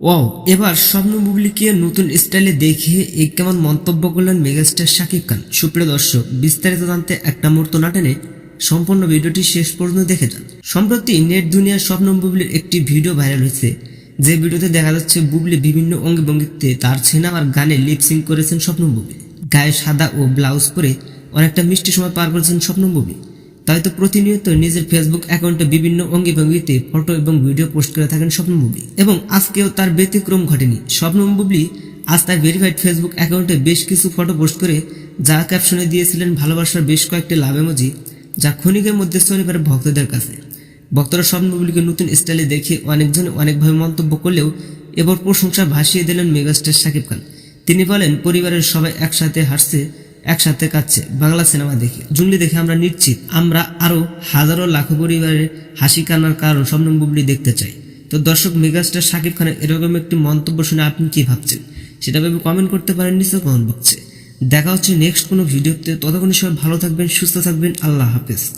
Wow, এবার স্বপ্ন বুবলিকে নতুন স্টাইলে দেখে এই কেমন মন্তব্য করলেন মেগাস্টার শাকিব খান। সুপ্রিয় দর্শক, বিস্তারিত জানতে একটা মুহূর্ত না টেনে সম্পূর্ণ ভিডিওটি শেষ পর্যন্ত দেখে যান। সম্প্রতি নেট দুনিয়ার স্বপ্ন বুবলির একটি ভিডিও ভাইরাল হয়েছে। যে ভিডিওতে দেখা যাচ্ছে বুবলি বিভিন্ন অঙ্গে ভঙ্গিতে তার সিনেমার গানে লিপসিং করেছেন স্বপ্ন বুবলি। গায়ে সাদা ও ব্লাউজ পরে অনেকটা মিষ্টি সময় পার করেছেন স্বপ্ন বুবলি। তাই তো প্রতিনিয়ত নিজের ফেসবুক অ্যাকাউন্টে বিভিন্ন অঙ্গি ভঙ্গিতে ফটো এবং ভিডিও পোস্ট করে থাকেন স্বপ্ন বুবলি। এবং আজকেও তার ব্যতিক্রম ঘটেনি। স্বপ্ন বুবলি আজ তার ভেরিফাইড ফেসবুক অ্যাকাউন্টে বেশ কিছু ফটো পোস্ট করে যা ক্যাপশনে দিয়েছিলেন ভালোবাসার বেশ কয়েকটি লাভ এমোজি যা ক্ষণিকের মধ্যে ছড়িয়ে পড়ে ভক্তদের কাছে। ভক্তরা স্বপ্ন বুবলিকে নতুন স্টাইলে দেখে অনেকজন অনেকভাবে মন্তব্য করলেও এবার প্রশংসা ভাসিয়ে দিলেন মেগাস্টার শাকিব খান। তিনি বলেন, পরিবারের সবাই একসাথে হাসছে একসাথে কাচ্ছে বাংলা সিনেমা দেখে। জুংলি দেখে আমরা নিশ্চিত, আমরা আরও হাজারো লাখো পরিবারের হাসি কান্নার কারণ স্বপ্নম বুবলি দেখতে চাই। তো দর্শক মেগাস্টার শাকিব খানের এরকম একটি মন্তব্য শুনে আপনি কি ভাবছেন? সেটা ভেবে কমেন্ট করতে পারেন নিশ্চয় কমেন্ট বক্সে দেখা হচ্ছে নেক্সট কোনো ভিডিওতে। ততক্ষণ সবাই ভালো থাকবেন, সুস্থ থাকবেন। আল্লাহ হাফেজ।